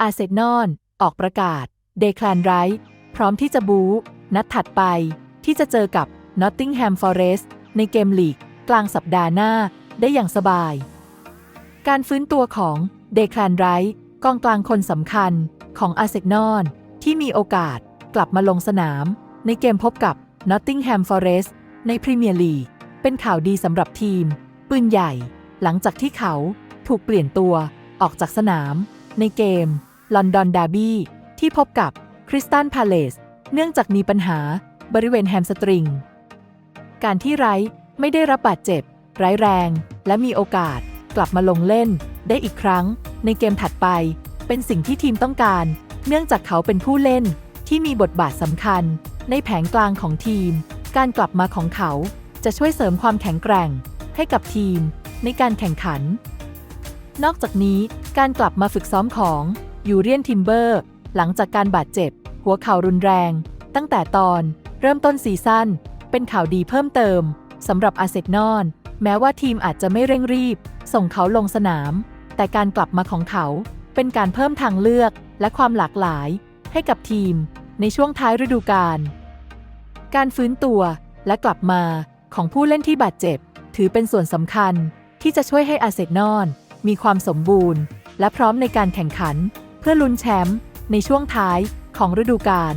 อาเซนอลออกประกาศ เดคลานไรท์พร้อมที่จะบู๊ นัดถัดไป ที่จะเจอกับ Nottingham Forest ในเกมลีก กลางสัปดาห์หน้าได้อย่างสบาย การฟื้นตัวของเดคลานไรท์กองกลางคนสำคัญของอาเซนอลที่มีโอกาสกลับมาลงสนาม ในเกมพบกับ Nottingham Forest ในพรีเมียร์ลีก เป็นข่าวดีสำหรับทีม ปืนใหญ่ หลังจากที่เขาถูกเปลี่ยนตัวออกจากสนามในเกม ลอนดอนดาร์บี้ที่พบกับคริสตันพาเลสเนื่องจากมีปัญหาบริเวณแฮมสตริง การที่ไรท์ไม่ได้รับบาดเจ็บ ร้ายแรง และมีโอกาสกลับมาลงเล่น ได้อีกครั้ง ในเกมถัดไป เป็นสิ่งที่ทีมต้องการ เนื่องจากเขาเป็นผู้เล่นที่มีบทบาทสำคัญ ในแผงกลางของทีม การกลับมาของเขาจะช่วยเสริมความแข็งแกร่ง ให้กับทีม ในการแข่งขัน นอกจากนี้การกลับมาฝึกซ้อมของ ยูเรียนทิมเบอร์ หลังจากการบาดเจ็บ หัวเข่ารุนแรง ตั้งแต่ตอน เริ่มต้นซีซั่นเป็นข่าวดีเพิ่มเติมสำหรับอาเซนอลแม้ว่าทีมอาจจะไม่เร่งรีบ ส่งเขาลงสนาม แต่การกลับมาของเขา เป็นการเพิ่มทางเลือกและความหลากหลาย ให้กับทีม ในช่วงท้ายฤดูกาลการฟื้นตัวและกลับมาของผู้เล่นที่บาดเจ็บ ถือเป็นส่วนสำคัญที่จะช่วยให้อาเซนอลมีความสมบูรณ์ และพร้อมในการแข่งขัน พื่อลุ้นแชมป์ในช่วงท้ายของฤดูกาล